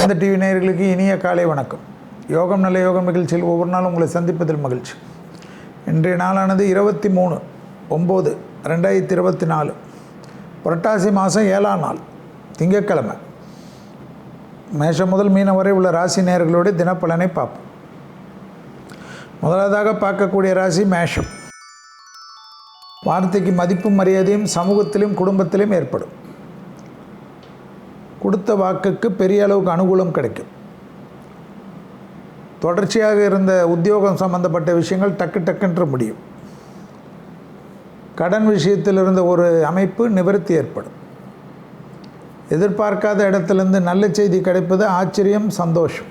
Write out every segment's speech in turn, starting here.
சிறந்த டிவி நேயர்களுக்கு இனிய காலை வணக்கம். யோகம் நல்ல யோகம் நிகழ்ச்சியில் ஒவ்வொரு நாளும் உங்களை சந்திப்பதில் மகிழ்ச்சி. இன்றைய நாளானது இருபத்தி மூணு ஒம்பது ரெண்டாயிரத்தி இருபத்தி நாலு. புரட்டாசி மாதம் ஏழாம் நாள் திங்கட்கிழமை. மேஷம் முதல் மீனம் வரை உள்ள ராசி நேயர்களுடைய தினப்பலனை பார்ப்போம். முதலாவதாக பார்க்கக்கூடிய ராசி மேஷம். வார்த்தைக்கு மதிப்பும் மரியாதையும் சமூகத்திலும் குடும்பத்திலும் ஏற்படும். கொடுத்த வாக்குக்கு பெரிய அளவுக்கு அனுகூலம் கிடைக்கும். தொடர்ச்சியாக இருந்த உத்தியோகம் சம்பந்தப்பட்ட விஷயங்கள் டக்கு டக்குன்ற முடியும். கடன் விஷயத்தில் இருந்த ஒரு அமைப்பு நிவர்த்தி ஏற்படும். எதிர்பார்க்காத இடத்திலிருந்து நல்ல செய்தி கிடைப்பது ஆச்சரியம் சந்தோஷம்.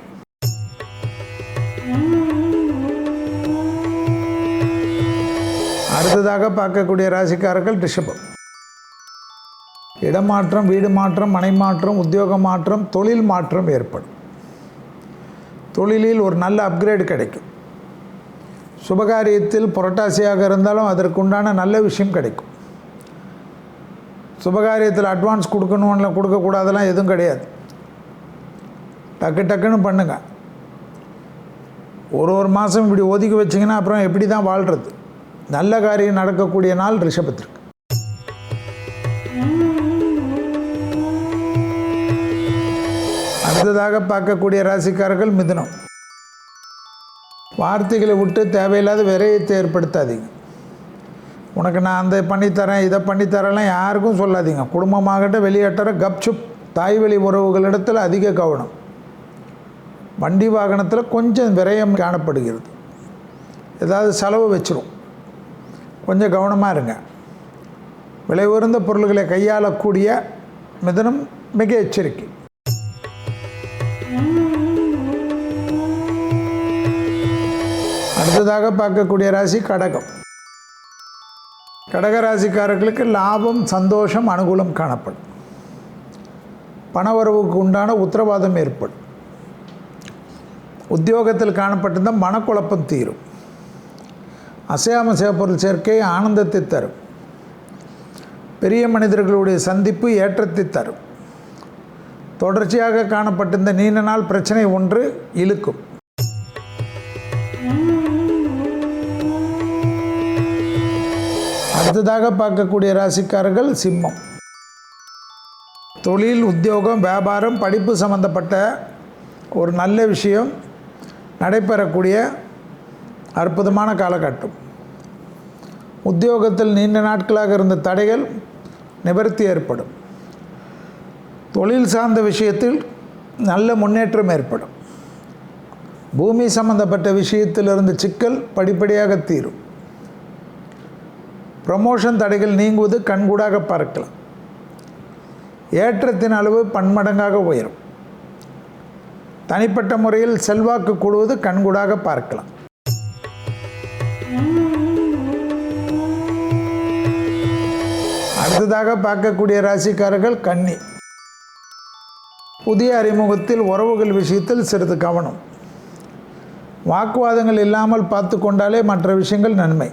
அடுத்ததாக பார்க்கக்கூடிய ராசிக்காரர்கள் ரிஷபம். இடமாற்றம் வீடு மாற்றம் மனை மாற்றம் உத்தியோக மாற்றம் தொழில் மாற்றம் ஏற்படும். தொழிலில் ஒரு நல்ல அப்கிரேட் கிடைக்கும். சுபகாரியத்தில் புரட்டாசியாக இருந்தாலும் அதற்குண்டான நல்ல விஷயம் கிடைக்கும். சுபகாரியத்தில் அட்வான்ஸ் கொடுக்கணும் கொடுக்கக்கூடாதெல்லாம் எதுவும் கிடையாது. டக்கு டக்குன்னு பண்ணுங்க. ஒரு ஒரு மாதம் இப்படி ஒதுக்கி வச்சிங்கன்னா அப்புறம் எப்படி தான் வாழ்கிறது நல்ல காரியம் நடக்கக்கூடிய நாள் ரிஷபத்திற்கு. அடுத்ததாக பார்க்கக்கூடிய ராசிக்காரர்கள் மிதுனம். வார்த்தைகளை விட்டு தேவையில்லாத விரயத்தை ஏற்படுத்தாதீங்க. உனக்கு நான் அந்த பண்ணித்தரேன் இதை பண்ணித்தரலாம் யாருக்கும் சொல்லாதீங்க. குடும்பமாகட்டும் வெளியேற்ற கப்சுப் தாய் வழி உறவுகளிடத்தில் அதிக கவனம். வண்டி வாகனத்தில் கொஞ்சம் விரயம் காணப்படுகிறது. ஏதாவது செலவு வச்சிரும். கொஞ்சம் கவனமாக இருங்க. விலை உயர்ந்த பொருள்களை கையாளக்கூடிய மிதனம் மிக எச்சரிக்கை. அடுத்ததாக பார்க்கக்கூடிய ராசி கடகம். கடக ராசிக்காரர்களுக்கு லாபம் சந்தோஷம் அனுகூலம் காணப்படும். பணவரவுக்கு உண்டான உத்தரவாதம் ஏற்படும். உத்தியோகத்தில் காணப்பட்டிருந்த மனக்குழப்பம் தீரும். அசையாம பொருள் சேர்க்கை ஆனந்தத்தை தரும். பெரிய மனிதர்களுடைய சந்திப்பு ஏற்றத்தை தரும். தொடர்ச்சியாக காணப்பட்டிருந்த நீண்ட நாள் பிரச்சனை ஒன்று இழுக்கும். அடுத்ததாக பார்க்கக்கூடிய ராசிக்காரர்கள் சிம்மம். தொழில் உத்தியோகம் வியாபாரம் படிப்பு சம்பந்தப்பட்ட ஒரு நல்ல விஷயம் நடைபெறக்கூடிய அற்புதமான காலகட்டம். உத்தியோகத்தில் நீண்ட நாட்களாக இருந்த தடைகள் நிவர்த்தி ஏற்படும். தொழில் சார்ந்த விஷயத்தில் நல்ல முன்னேற்றம் ஏற்படும். பூமி சம்பந்தப்பட்ட விஷயத்திலிருந்து சிக்கல் படிப்படியாக தீரும். ப்ரமோஷன் தடைகள் நீங்குவது கண்கூடாக பார்க்கலாம். ஏற்றத்தின் அளவு பன்மடங்காக உயரும். தனிப்பட்ட முறையில் செல்வாக்கு கூடுவது கண்கூடாக பார்க்கலாம். அடுத்ததாக பார்க்கக்கூடிய ராசிக்காரர்கள் கன்னி. புதிய அறிமுகத்தில் உறவுகள் விஷயத்தில் சிறிது கவனம். வாக்குவாதங்கள் இல்லாமல் பார்த்து கொண்டாலே மற்ற விஷயங்கள் நன்மை.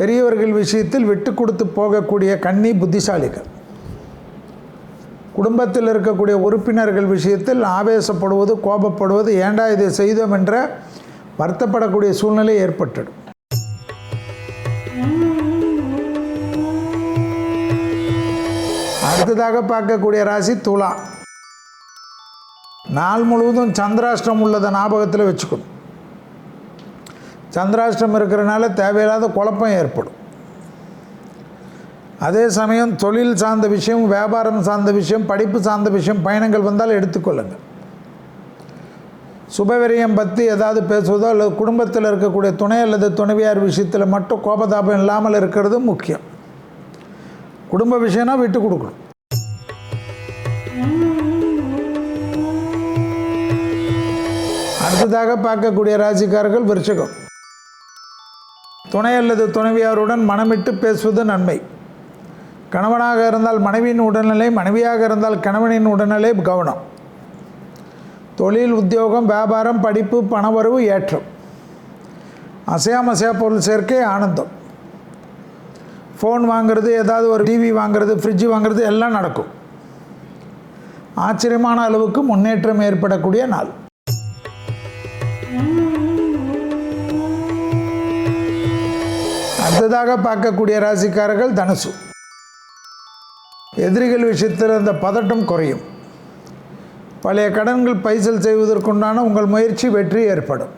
பெரியவர்கள் விஷயத்தில் விட்டு கொடுத்து போகக்கூடிய கன்னி புத்திசாலிகள். குடும்பத்தில் இருக்கக்கூடிய உறுப்பினர்கள் விஷயத்தில் ஆவேசப்படுவது கோபப்படுவது ஏண்டா இதை செய்தோம் என்ற வருத்தப்படக்கூடிய சூழ்நிலை ஏற்பட்டுடும் அடுத்ததாக பார்க்கக்கூடிய ராசி துலா நாள் முழுவதும் சந்திராஷ்டிரம் உள்ளதை ஞாபகத்தில் வச்சுக்கணும். சந்திராஷ்டம் இருக்கிறனால தேவையில்லாத குழப்பம் ஏற்படும். அதே சமயம் தொழில் சார்ந்த விஷயம் வியாபாரம் சார்ந்த விஷயம் படிப்பு சார்ந்த விஷயம் பயணங்கள் வந்தால் எடுத்துக்கொள்ளுங்கள். சுபவிரயம் பற்றி ஏதாவது பேசுவதோ அல்லது குடும்பத்தில் இருக்கக்கூடிய துணை அல்லது துணைவியார் விஷயத்தில் மட்டும் கோபதாபம் இல்லாமல் இருக்கிறது முக்கியம். குடும்ப விஷயம்னா விட்டு கொடுக்கணும். அடுத்ததாக பார்க்கக்கூடிய ராசிக்காரர்கள் விருச்சகம். துணை அல்லது துணைவியாருடன் மனமிட்டு பேசுவது நன்மை. கணவனாக இருந்தால் மனைவியின் உடல்நிலை மனைவியாக இருந்தால் கணவனின் உடல்நிலை கவனம். தொழில் உத்தியோகம் வியாபாரம் படிப்பு பணவரவு ஏற்றம். அசையாமசையா பொருள் சேர்க்கை ஆனந்தம். ஃபோன் வாங்குறது ஏதாவது ஒரு டிவி வாங்குறது ஃப்ரிட்ஜு வாங்குறது எல்லாம் நடக்கும். ஆச்சரியமான அளவுக்கு முன்னேற்றம் ஏற்படக்கூடிய நாள். அடுத்ததாக பார்க்கக்கூடிய ராசிக்காரர்கள் தனுசு. எதிரிகள் விஷயத்தில் இருந்த பதட்டம் குறையும். பழைய கடன்கள் பைசல் செய்வதற்குண்டான உங்கள் முயற்சி வெற்றி ஏற்படும்.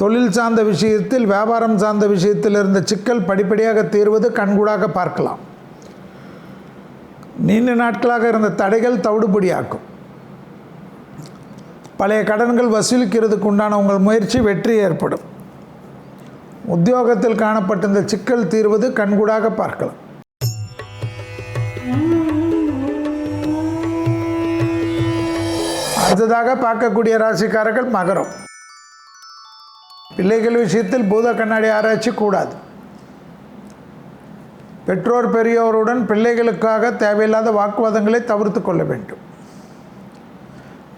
தொழில் சார்ந்த விஷயத்தில் வியாபாரம் சார்ந்த விஷயத்தில் இருந்த சிக்கல் படிப்படியாக தீர்வது கண்கூடாக பார்க்கலாம். நீண்ட நாட்களாக இருந்த தடைகள் தவிடுபடியாக்கும். பழைய கடன்கள் வசூலிக்கிறதுக்கு உண்டான உங்கள் முயற்சி வெற்றி ஏற்படும். உத்தியோகத்தில் காணப்பட்டிருந்த சிக்கல் தீர்வது கண்கூடாக பார்க்கலாம். அடுத்ததாக பார்க்கக்கூடிய ராசிக்காரர்கள் மகரம். பிள்ளைகள் விஷயத்தில் பூத கண்ணாடி ஆராய்ச்சி கூடாது. பெற்றோர் பெரியோருடன் பிள்ளைகளுக்காக தேவையில்லாத வாக்குவாதங்களை தவிர்த்து கொள்ள வேண்டும்.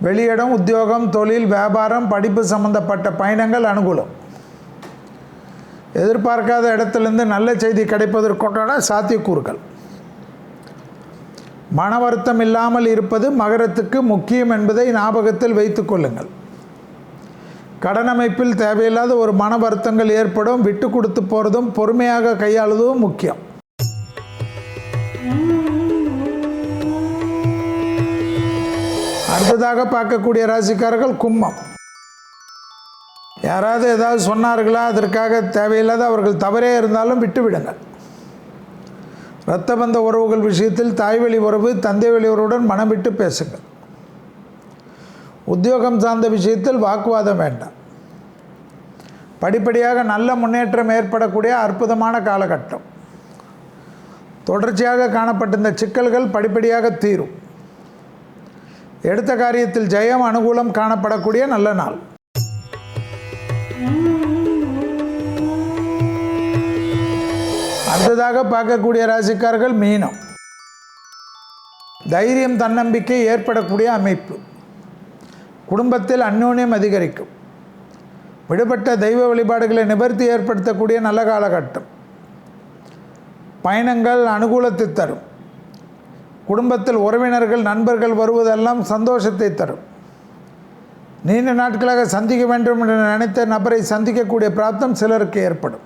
வெளியிடம் உத்தியோகம் தொழில் வியாபாரம் படிப்பு சம்பந்தப்பட்ட பயணங்கள் அனுகூலம். எதிர்பார்க்காத இடத்துலேருந்து நல்ல செய்தி கிடைப்பதற்குண்டான சாத்தியக்கூறுகள். மன வருத்தம் இல்லாமல் இருப்பது மகரத்துக்கு முக்கியம் என்பதை ஞாபகத்தில் வைத்து கொள்ளுங்கள். கடனமைப்பில் தேவையில்லாத ஒரு மன வருத்தங்கள் ஏற்படும் விட்டு கொடுத்து போகிறதும் பொறுமையாக கையாளுவதும் முக்கியம். அடுத்ததாக பார்க்கக்கூடிய ராசிக்காரர்கள் கும்பம். யாராவது ஏதாவது சொன்னார்களா? அதற்காக தேவையில்லாத அவர்கள் தவறே இருந்தாலும் விட்டுவிடுங்கள். இரத்த பந்த உறவுகள் விஷயத்தில் தாய்வழி உறவு தந்தை வழி உறவுடன் மனம் விட்டு பேசுங்கள். உத்தியோகம் சார்ந்த விஷயத்தில் வாக்குவாதம் வேண்டாம். படிப்படியாக நல்ல முன்னேற்றம் ஏற்படக்கூடிய அற்புதமான காலகட்டம். தொடர்ச்சியாக காணப்பட்டிருந்த சிக்கல்கள் படிப்படியாக தீரும். எடுத்த காரியத்தில் ஜெயம் அனுகூலம் காணப்படக்கூடிய நல்ல நாள். அடுத்ததாக பார்க்கக்கூடிய ராசிக்காரர்கள் மீனம். தைரியம் தன்னம்பிக்கை ஏற்படக்கூடிய அமைப்பு. குடும்பத்தில் அந்யோன்யம் அதிகரிக்கும். விடுபட்ட தெய்வ வழிபாடுகளை நிவர்த்தி ஏற்படுத்தக்கூடிய நல்ல காலகட்டம். பயணங்கள் அனுகூலத்தை தரும். குடும்பத்தில் உறவினர்கள் நண்பர்கள் வருவதெல்லாம் சந்தோஷத்தை தரும். நீண்ட நாட்களாக சந்திக்க வேண்டும் என்று நினைத்த நபரை சந்திக்கக்கூடிய பிராப்தம் சிலருக்கு ஏற்படும்.